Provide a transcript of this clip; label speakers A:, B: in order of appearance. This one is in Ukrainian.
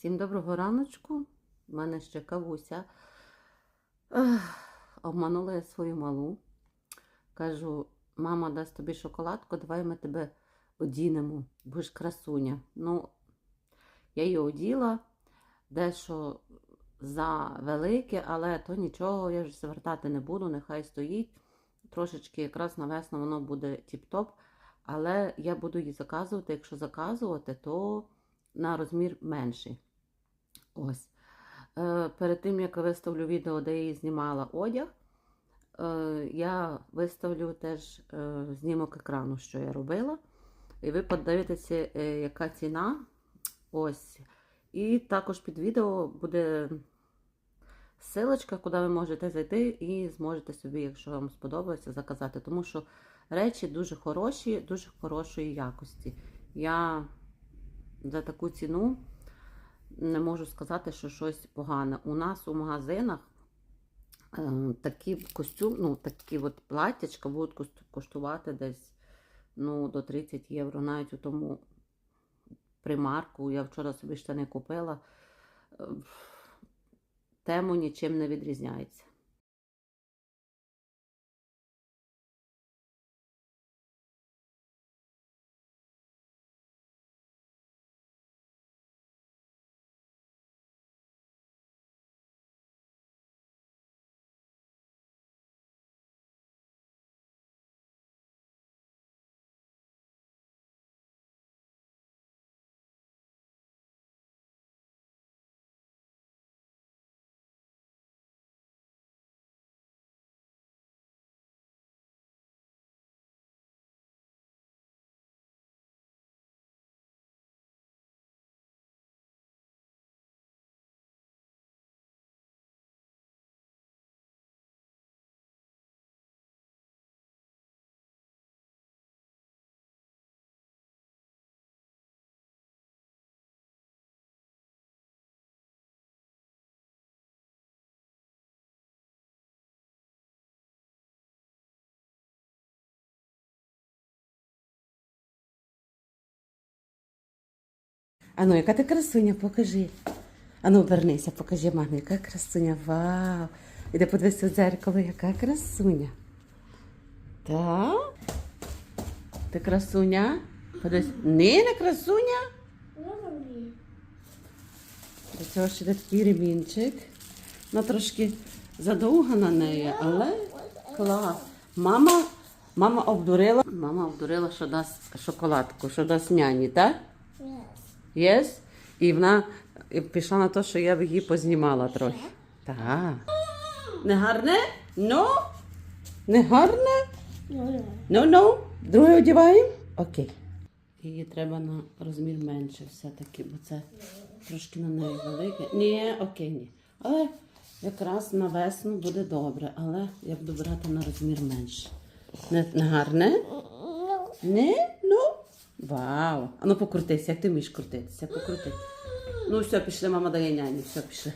A: Всім доброго раночку. У мене ще кавуся. Обманула я свою малу. Кажу, мама дасть тобі шоколадку, давай ми тебе одінемо, будеш красуня. Ну, я її оділа, дещо за велике, але то нічого, я вже звертати не буду, нехай стоїть. Трошечки якраз на весну воно буде тіп-топ. Але я буду її заказувати. Якщо заказувати, то на розмір менший. Ось. Е, перед тим, як виставлю відео, де я її знімала одяг, е, я виставлю теж е, знімок екрану, що я робила. І ви подивитеся, яка ціна. Ось. І також під відео буде силочка, куди ви можете зайти і зможете собі, якщо вам сподобається, заказати. Тому що речі дуже хороші, дуже хорошої якості. Я за таку ціну не можу сказати, що щось погане. У нас у магазинах е, такі костюм, ну, такі от платтячка будуть коштувати десь ну, до 30 євро. Навіть у тому примарку. Я вчора собі штани купила. Е, Тему нічим не відрізняється. Ану, яка ти красуня, покажи. Ану, вернися, покажи мамі, яка красуня. Вау! Іди подивися в дзеркало, яка красуня. Так? Ти красуня? Подивись. Ні, не красуня. До цього ще йде такий ремінчик. Вона трошки задовга на неї, але клас. Мама, мама обдурила. Мама обдурила, що дасть шоколадку, що дасть няні, так? Yes? І вона пішла на те, що я б її познімала трохи. Так. Не гарне? Ну? Не гарне? Ну, ну. Друге одягаємо? Окей. Її треба на розмір менше все-таки, бо це трошки на неї велике. Ні, окей, ні. Але якраз на весну буде добре, але я буду брати на розмір менше. Не, не гарне? Не? Вау! А ну покрутися, як ти вмієш крутитися? Покрути. Ну все, пішли, мама дає няні, все, пішли.